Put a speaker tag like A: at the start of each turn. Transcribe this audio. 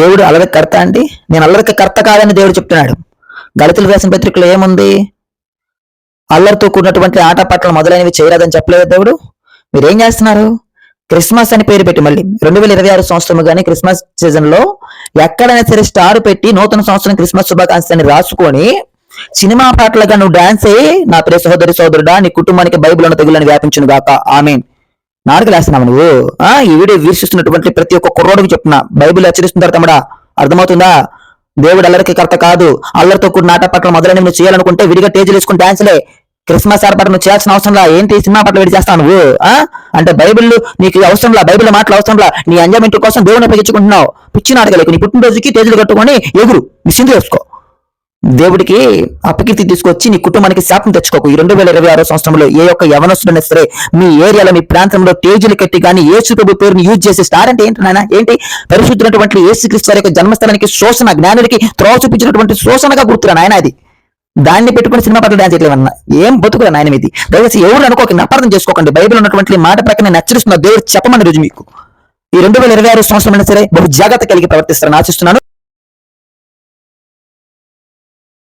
A: దేవుడు అల్లరికి కర్త అండి నేను అల్లరికి కర్త కాదని దేవుడు చెప్తున్నాడు. గళితులు వేసిన పత్రికలో ఏముంది? అల్లరితో కూడినటువంటి ఆటపాటలు మొదలైనవి చేయరాదని చెప్పలేదు దేవుడు? మీరేం చేస్తున్నారు? క్రిస్మస్ అని పేరు పెట్టి మళ్ళీ రెండు వేల ఇరవై ఆరు సంవత్సరం కానీ క్రిస్మస్ సీజన్లో ఎక్కడైనా సరే స్టార్ పెట్టి నూతన సంవత్సరం క్రిస్మస్ శుభాకాంక్షని అని రాసుకొని సినిమా పాటలుగా నువ్వు డాన్స్ అయ్యి నా ప్రియ సహోదరి సోదరుడా నీ కుటుంబానికి బైబిల్ ఉన్న తెగులని వ్యాపించును గాక ఆమెన్. నాలుగు వేస్తున్నావు నువ్వు? ఆ ఈ వీడియో వీక్షిస్తున్నటువంటి ప్రతి ఒక్క కుర్రోడికి చెప్తున్నా. బైబిల్ హెచ్చరిస్తుంటారు తమ్ముడా. అర్థమవుతుందా? దేవుడు అల్లరికి కర్త కాదు. అల్లరితో కూడిన ఆట పట్ల మొదలైన నువ్వు చేయాలనుకుంటే విడిగా టేజీలు వేసుకుని డాన్స్లే. క్రిస్మస్ ఏర్పాటు నువ్వు చేయాల్సిన అవసరంలా ఏంటి సినిమా పట్ల వేడి చేస్తావు నువ్వు? ఆ? అంటే బైబిల్ నీకు అవసరంలా బైబిల్ మాటలు అవసరంలా నీ ఎంజాయ్మెంట్ కోసం దేవుని ఉపయోగించుకుంటున్నావు పిచ్చి నాటకాలు నీ పుట్టినరోజుకి టేజీలు కట్టుకొని ఎగురు. నీ సింధు వేసుకో దేవుడికి అపకీర్తి తీసుకొచ్చి నీ కుటుంబానికి శాపం తెచ్చుకోకు. ఈ రెండు వేల ఇరవై ఆరో సంవత్సరంలో ఏ యొక్క యవనస్తుడైనా సరే మీ ఏరియాలో మీ ప్రాంతంలో టేజీలు కట్టి కానీ యేసు ప్రభు పేరుని యూజ్ చేసి స్టార్ అంటే ఏంటి నాయన? ఏంటి? పరిశుద్ధమైనటువంటి యేసుక్రీస్తు వారి యొక్క జన్మస్థలానికి శోషణ జ్ఞానుడికి త్రోవ చూపించినటువంటి శోషణగా గుర్తురా నాయన అది దాన్ని పెట్టుకుని సినిమా పట్ల డాన్స్ చేయలేమన్న ఏం బతుకురా నాయన ఇది దయచేసి ఎవరు అనుకోకండి అపార్థం చేసుకోకండి. బైబిల్ ఉన్నటువంటి మాట ప్రకారం నేను హెచ్చరిస్తున్న దేవుడు చెప్పమని రోజు మీకు. ఈ రెండు వేల ఇరవై ఆరు సంవత్సరం అయినా సరే బహు జాగ్రత్త కలిగి ప్రవర్తిస్తారని ఆశిస్తున్నాను.